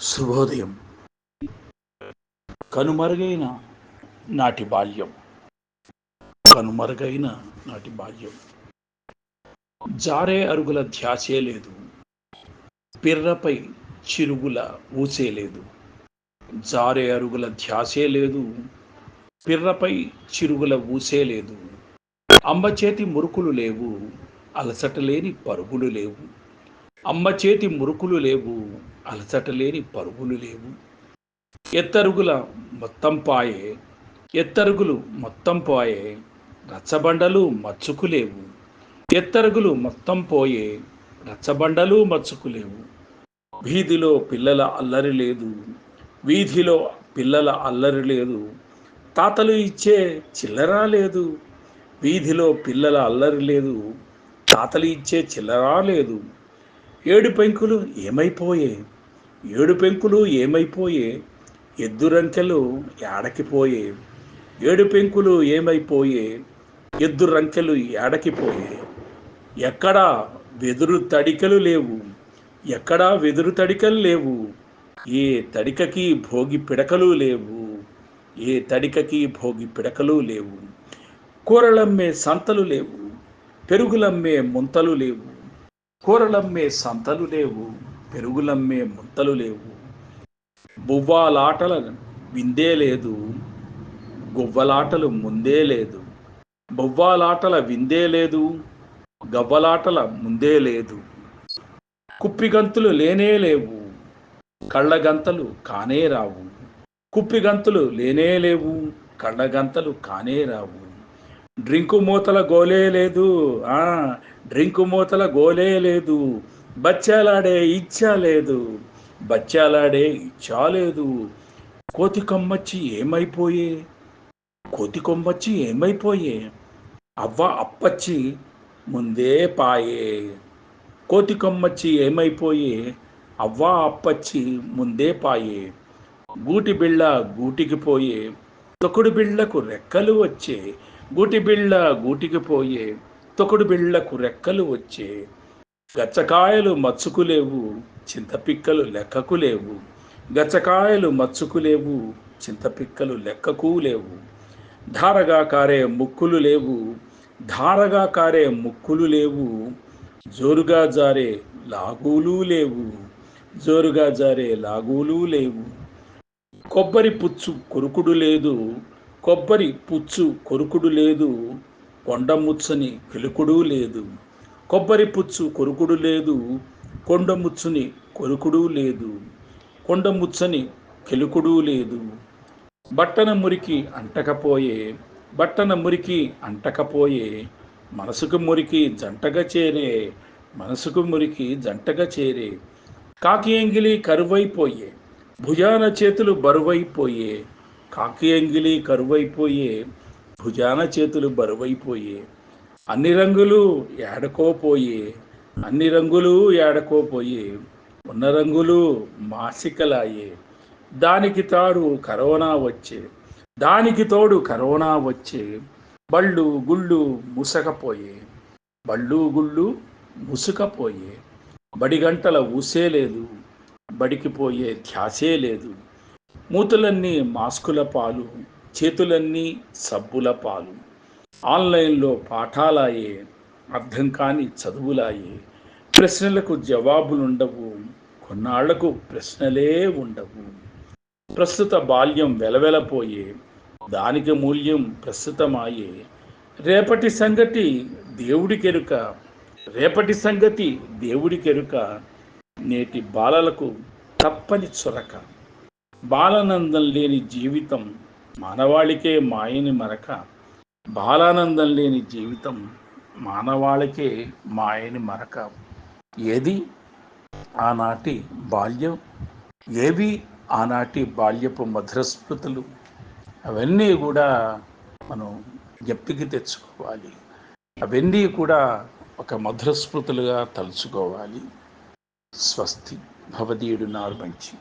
శుభోదయం. కనుమరుగైన నాటి బాల్యం. కనుమరుగైన నాటి బాల్యం. జారే అరుగుల ధ్యాసే లేదు. పిర్రపై చిరుగుల ఊసే లేదు. జారే అరుగుల ధ్యాసే లేదు. పిర్రపై చిరుగుల ఊసే లేదు. అంబచేతి చేతి మురుకులు లేవు. అలసట లేని పరుగులు లేవు. అమ్మ చేతి మురుకులు లేవు అలసట లేని పరుగులు లేవు. ఎత్తరుగుల మొత్తం పాయే ఎత్తరుగులు మొత్తం పోయే రచ్చబండలు మచ్చుకులేవు ఎత్తరుగులు మొత్తం పోయే రచ్చబండలు మచ్చుకులేవు వీధిలో పిల్లల అల్లరి లేదు వీధిలో పిల్లల అల్లరి లేదు. తాతలు ఇచ్చే చిల్లరా లేదు వీధిలో పిల్లల అల్లరి లేదు. తాతలు ఇచ్చే చిల్లరా లేదు. ఏడు పెంకులు ఏమైపోయే? ఏడు పెంకులు ఏమైపోయే? ఎద్దురంకెలు ఏడకిపోయే ఏడు పెంకులు ఏమైపోయే? ఎద్దురంకెలు ఏడకిపోయే ఎక్కడా వెదురు తడికలు లేవు. ఎక్కడా వెదురు తడికలు లేవు. ఏ తడికకి భోగి పిడకలు లేవు. ఏ తడికకి భోగి పిడకలు లేవు. కూరలమ్మే సంతలు లేవు. పెరుగులమ్మే ముంతలు లేవు. కూరలమ్మే సంతలు లేవు పెరుగులమ్మే ముంతలు లేవు. బువ్వాలాటల విందే లేదు గువ్వలాటలు ముందే లేదు. బొవ్వాలాటల విందే లేదు గవ్వలాటల ముందే లేదు. కుప్పిగంతులు లేనే లేవు కళ్ళగంతలు కానే రావు. కుప్పిగంతులు లేనే లేవు కళ్ళగంతలు కానే రావు. డ్రింకు మూతల గోలే లేదు. ఆ డ్రింకు మూతల గోలే లేదు. బచ్చాలాడే ఇచ్చా లేదు. బచ్చాలాడే ఇచ్చా లేదు. కోతి కొమ్మచ్చి ఏమైపోయే? కోతి కొమ్మచ్చి ఏమైపోయే? అవ్వ అప్పచ్చి ముందే పాయే. కోతి కొమ్మచ్చి ఏమైపోయే? అవ్వ అప్పచ్చి ముందే పాయే. గూటి బిళ్ళ గూటికి పోయే. తొకుడు బిళ్ళకు రెక్కలు వచ్చే. గూటి బిళ్ళ గూటికి పోయే తొకుడు బిళ్ళకు రెక్కలు వచ్చే గచ్చకాయలు మచ్చుకు లేవు చింతపిక్కలు లెక్కకు లేవు గచ్చకాయలు మచ్చుకు లేవు చింతపిక్కలు లెక్కకు లేవు ధారగా కారే ముక్కులు లేవు ధారగా కారే ముక్కులు లేవు జోరుగా జారే లాగులు లేవు జోరుగా జారే లాగులు లేవు. కొబ్బరి పుచ్చు కొరుకుడు లేదు కొబ్బరి పుచ్చు కొరుకుడు లేదు కొండముచ్చని కిలుకుడు లేదు. కొబ్బరి పుచ్చు కొరుకుడు లేదు కొండముచ్చుని కొరుకుడు లేదు. కొండముచ్చని కిలుకుడు లేదు. బట్టన మురికి అంటకపోయే బట్టన మురికి అంటకపోయే మనసుకు మురికి జంటగా చేరే మనసుకు మురికి జంటగా చేరే. కాకి ఎంగిలి కరువైపోయే భుజాన చేతులు బరువైపోయే కాకియంగిలి కరువైపోయే భుజాన చేతులు బరువైపోయే అన్ని రంగులు ఏడకోపోయే అన్ని రంగులు ఏడకోపోయే ఉన్న రంగులు మాసికలాయే. దానికి తాడు కరోనా వచ్చే దానికి తోడు కరోనా వచ్చే బళ్ళు గుళ్ళు ముసకపోయే బళ్ళు గుళ్ళు ముసుకపోయే. బడి గంటల ఊసే లేదు బడికి పోయే ధ్యాసే లేదు. మూతులన్నీ మాస్కుల పాలు చేతులన్నీ సబ్బుల పాలు. ఆన్లైన్లో పాఠాలాయే అర్థం కాని చదువులాయే. ప్రశ్నలకు జవాబులుండవు కొన్నాళ్ళకు ప్రశ్నలే ఉండవు. ప్రస్తుత బాల్యం వెలవెలపోయే దానికి మూల్యం ప్రస్తుతమాయే. రేపటి సంగతి దేవుడికెరుక రేపటి సంగతి దేవుడికెరుక నేటి బాలలకు తప్పని చొరక. బాలానందం లేని జీవితం మానవాళికే మాయని మరక బాలానందం లేని జీవితం మానవాళికే మాయని మరక. ఏది? ఆనాటి బాల్యం. ఏవి? ఆనాటి బాల్యపు మధుర స్మృతులు అవన్నీ కూడా మనం జ్ఞప్తికి తెచ్చుకోవాలి. అవన్నీ కూడా ఒక మధుర స్మృతులుగా తలుచుకోవాలి. స్వస్తి. భవదీయుడు నారు మంచి.